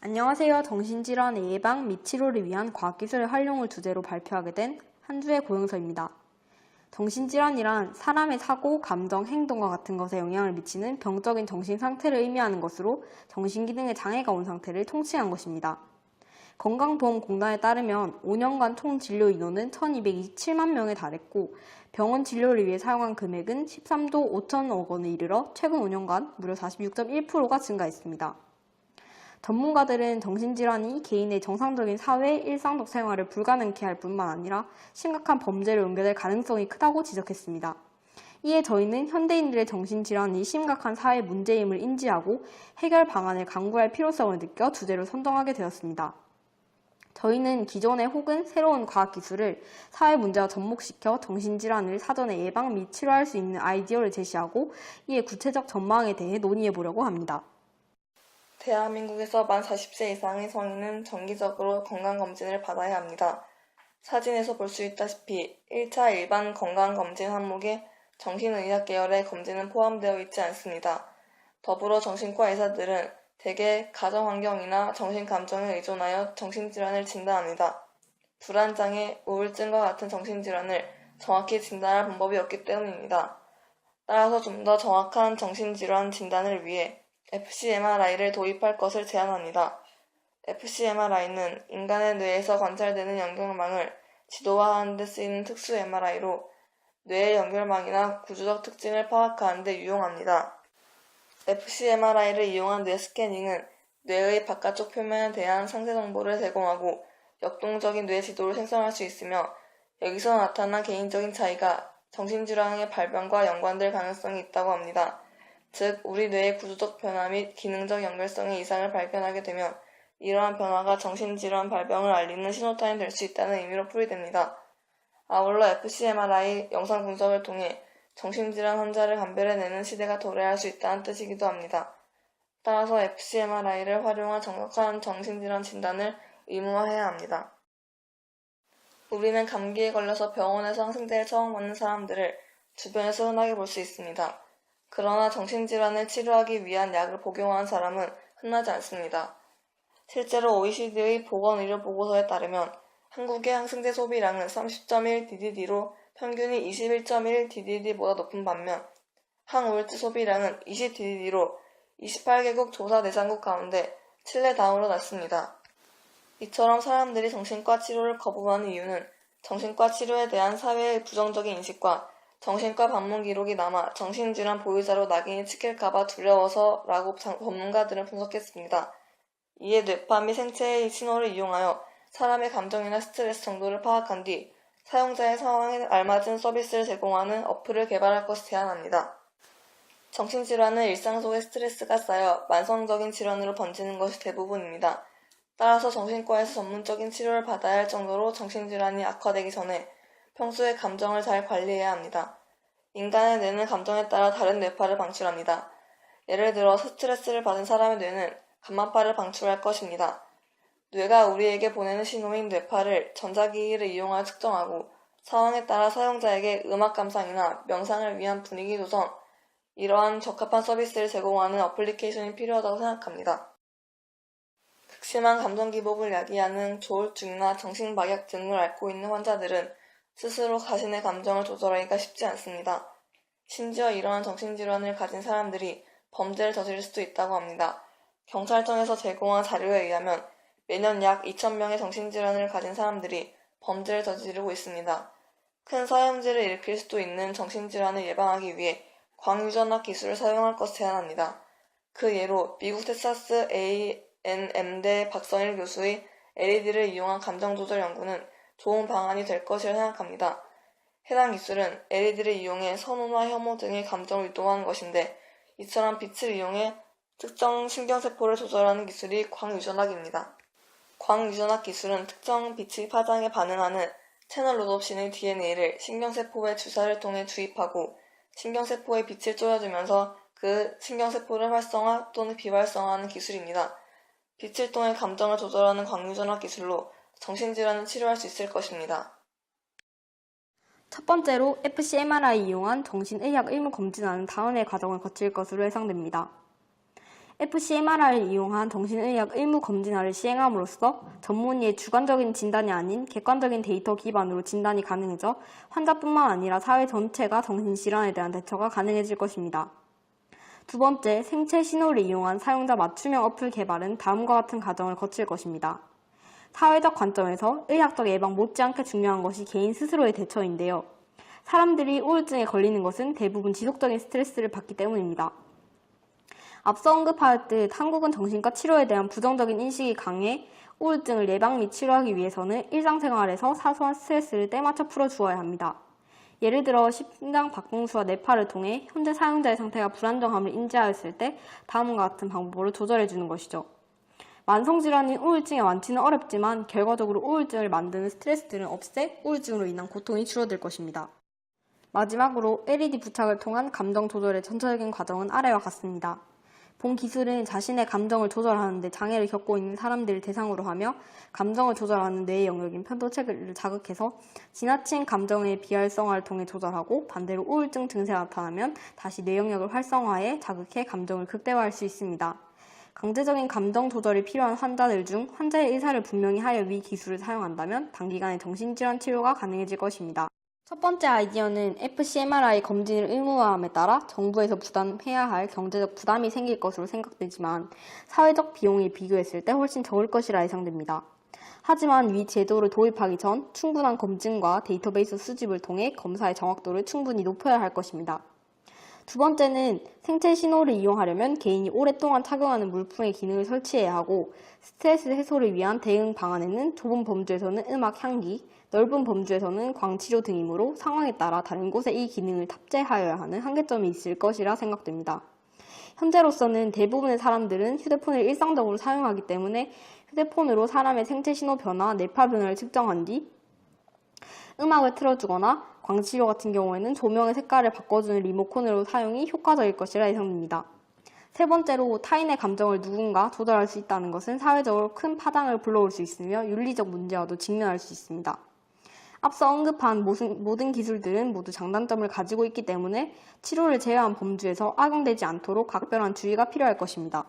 안녕하세요. 정신질환의 예방 및 치료를 위한 과학기술의 활용을 주제로 발표하게 된 한 주의 고용서입니다. 정신질환이란 사람의 사고, 감정, 행동과 같은 것에 영향을 미치는 병적인 정신 상태를 의미하는 것으로 정신기능에 장애가 온 상태를 통칭한 것입니다. 건강보험공단에 따르면 5년간 총 진료 인원은 1227만 명에 달했고 병원 진료를 위해 사용한 금액은 13조 5천억 원에 이르러 최근 5년간 무려 46.1%가 증가했습니다. 전문가들은 정신질환이 개인의 정상적인 사회, 일상적 생활을 불가능케 할 뿐만 아니라 심각한 범죄로 연결될 가능성이 크다고 지적했습니다. 이에 저희는 현대인들의 정신질환이 심각한 사회 문제임을 인지하고 해결 방안을 강구할 필요성을 느껴 주제를 선정하게 되었습니다. 저희는 기존의 혹은 새로운 과학 기술을 사회 문제와 접목시켜 정신질환을 사전에 예방 및 치료할 수 있는 아이디어를 제시하고 이에 구체적 전망에 대해 논의해 보려고 합니다. 대한민국에서 만 40세 이상의 성인은 정기적으로 건강검진을 받아야 합니다. 사진에서 볼 수 있다시피 1차 일반 건강검진 항목에 정신의학 계열의 검진은 포함되어 있지 않습니다. 더불어 정신과 의사들은 대개 가정환경이나 정신감정에 의존하여 정신질환을 진단합니다. 불안장애, 우울증과 같은 정신질환을 정확히 진단할 방법이 없기 때문입니다. 따라서 좀 더 정확한 정신질환 진단을 위해 fcMRI를 도입할 것을 제안합니다. fcMRI는 인간의 뇌에서 관찰되는 연결망을 지도화하는 데 쓰이는 특수 MRI로 뇌의 연결망이나 구조적 특징을 파악하는 데 유용합니다. fcMRI를 이용한 뇌 스캐닝은 뇌의 바깥쪽 표면에 대한 상세 정보를 제공하고 역동적인 뇌 지도를 생성할 수 있으며 여기서 나타난 개인적인 차이가 정신질환의 발병과 연관될 가능성이 있다고 합니다. 즉, 우리 뇌의 구조적 변화 및 기능적 연결성의 이상을 발견하게 되면 이러한 변화가 정신질환 발병을 알리는 신호탄이 될 수 있다는 의미로 풀이됩니다. 아울러 fcMRI 영상 분석을 통해 정신질환 환자를 감별해내는 시대가 도래할 수 있다는 뜻이기도 합니다. 따라서 fcMRI를 활용한 정확한 정신질환 진단을 의무화해야 합니다. 우리는 감기에 걸려서 병원에서 항생제를 처음 맞는 사람들을 주변에서 흔하게 볼 수 있습니다. 그러나 정신질환을 치료하기 위한 약을 복용한 사람은 흔하지 않습니다. 실제로 OECD의 보건의료 보고서에 따르면 한국의 항생제 소비량은 30.1 DDD로 평균이 21.1 DDD보다 높은 반면 항우울제 소비량은 20 DDD로 28개국 조사 대상국 가운데 칠레 다음으로 낮습니다. 이처럼 사람들이 정신과 치료를 거부하는 이유는 정신과 치료에 대한 사회의 부정적인 인식과 정신과 방문 기록이 남아 정신질환 보유자로 낙인이 찍힐까봐 두려워서 라고 전문가들은 분석했습니다. 이에 뇌파 및 생체의 신호를 이용하여 사람의 감정이나 스트레스 정도를 파악한 뒤 사용자의 상황에 알맞은 서비스를 제공하는 어플을 개발할 것을 제안합니다. 정신질환은 일상 속에 스트레스가 쌓여 만성적인 질환으로 번지는 것이 대부분입니다. 따라서 정신과에서 전문적인 치료를 받아야 할 정도로 정신질환이 악화되기 전에 평소에 감정을 잘 관리해야 합니다. 인간의 뇌는 감정에 따라 다른 뇌파를 방출합니다. 예를 들어 스트레스를 받은 사람의 뇌는 감마파를 방출할 것입니다. 뇌가 우리에게 보내는 신호인 뇌파를 전자기기를 이용하여 측정하고 상황에 따라 사용자에게 음악 감상이나 명상을 위한 분위기 조성, 이러한 적합한 서비스를 제공하는 어플리케이션이 필요하다고 생각합니다. 극심한 감정 기복을 야기하는 조울증이나 정신박약 등을 앓고 있는 환자들은 스스로 자신의 감정을 조절하기가 쉽지 않습니다. 심지어 이러한 정신질환을 가진 사람들이 범죄를 저지를 수도 있다고 합니다. 경찰청에서 제공한 자료에 의하면 매년 약 2,000명의 정신질환을 가진 사람들이 범죄를 저지르고 있습니다. 큰 사형제를 일으킬 수도 있는 정신질환을 예방하기 위해 광유전학 기술을 사용할 것을 제안합니다. 그 예로 미국 텍사스 A&M대 박선일 교수의 LED를 이용한 감정조절 연구는 좋은 방안이 될 것이라 생각합니다. 해당 기술은 LED를 이용해 선호나 혐오 등의 감정을 유도하는 것인데 이처럼 빛을 이용해 특정 신경세포를 조절하는 기술이 광유전학입니다. 광유전학 기술은 특정 빛의 파장에 반응하는 채널 로놉신의 DNA를 신경세포의 주사를 통해 주입하고 신경세포에 빛을 쪼여주면서 그 신경세포를 활성화 또는 비활성화하는 기술입니다. 빛을 통해 감정을 조절하는 광유전학 기술로 정신질환을 치료할 수 있을 것입니다. 첫 번째로 fcMRI 이용한 정신의학 의무 검진하는 다음의 과정을 거칠 것으로 예상됩니다. FCMRI를 이용한 정신의학 의무 검진화를 시행함으로써 전문의의 주관적인 진단이 아닌 객관적인 데이터 기반으로 진단이 가능해져 환자뿐만 아니라 사회 전체가 정신질환에 대한 대처가 가능해질 것입니다. 두 번째, 생체 신호를 이용한 사용자 맞춤형 어플 개발은 다음과 같은 과정을 거칠 것입니다. 사회적 관점에서 의학적 예방 못지않게 중요한 것이 개인 스스로의 대처인데요. 사람들이 우울증에 걸리는 것은 대부분 지속적인 스트레스를 받기 때문입니다. 앞서 언급하였듯 한국은 정신과 치료에 대한 부정적인 인식이 강해 우울증을 예방 및 치료하기 위해서는 일상생활에서 사소한 스트레스를 때맞춰 풀어주어야 합니다. 예를 들어 심장 박동수와 뇌파를 통해 현재 사용자의 상태가 불안정함을 인지하였을 때 다음과 같은 방법으로 조절해 주는 것이죠. 만성질환인 우울증의 완치는 어렵지만 결과적으로 우울증을 만드는 스트레스들은 없애 우울증으로 인한 고통이 줄어들 것입니다. 마지막으로 LED 부착을 통한 감정 조절의 전체적인 과정은 아래와 같습니다. 본 기술은 자신의 감정을 조절하는 데 장애를 겪고 있는 사람들을 대상으로 하며 감정을 조절하는 뇌의 영역인 편도체를 자극해서 지나친 감정의 비활성화를 통해 조절하고 반대로 우울증 증세가 나타나면 다시 뇌 영역을 활성화해 자극해 감정을 극대화할 수 있습니다. 강제적인 감정 조절이 필요한 환자들 중 환자의 의사를 분명히 하여 위 기술을 사용한다면 단기간에 정신질환 치료가 가능해질 것입니다. 첫 번째 아이디어는 FCMRI 검진을 의무화함에 따라 정부에서 부담해야 할 경제적 부담이 생길 것으로 생각되지만 사회적 비용이 비교했을 때 훨씬 적을 것이라 예상됩니다. 하지만 위 제도를 도입하기 전 충분한 검증과 데이터베이스 수집을 통해 검사의 정확도를 충분히 높여야 할 것입니다. 두 번째는 생체 신호를 이용하려면 개인이 오랫동안 착용하는 물품의 기능을 설치해야 하고 스트레스 해소를 위한 대응 방안에는 좁은 범주에서는 음악 향기, 넓은 범주에서는 광치료 등이므로 상황에 따라 다른 곳에 이 기능을 탑재하여야 하는 한계점이 있을 것이라 생각됩니다. 현재로서는 대부분의 사람들은 휴대폰을 일상적으로 사용하기 때문에 휴대폰으로 사람의 생체 신호 변화, 뇌파 변화를 측정한 뒤 음악을 틀어주거나 광치료 같은 경우에는 조명의 색깔을 바꿔주는 리모컨으로 사용이 효과적일 것이라 예상됩니다. 세 번째로 타인의 감정을 누군가 조절할 수 있다는 것은 사회적으로 큰 파장을 불러올 수 있으며 윤리적 문제와도 직면할 수 있습니다. 앞서 언급한 모든, 기술들은 모두 장단점을 가지고 있기 때문에 치료를 제외한 범주에서 악용되지 않도록 각별한 주의가 필요할 것입니다.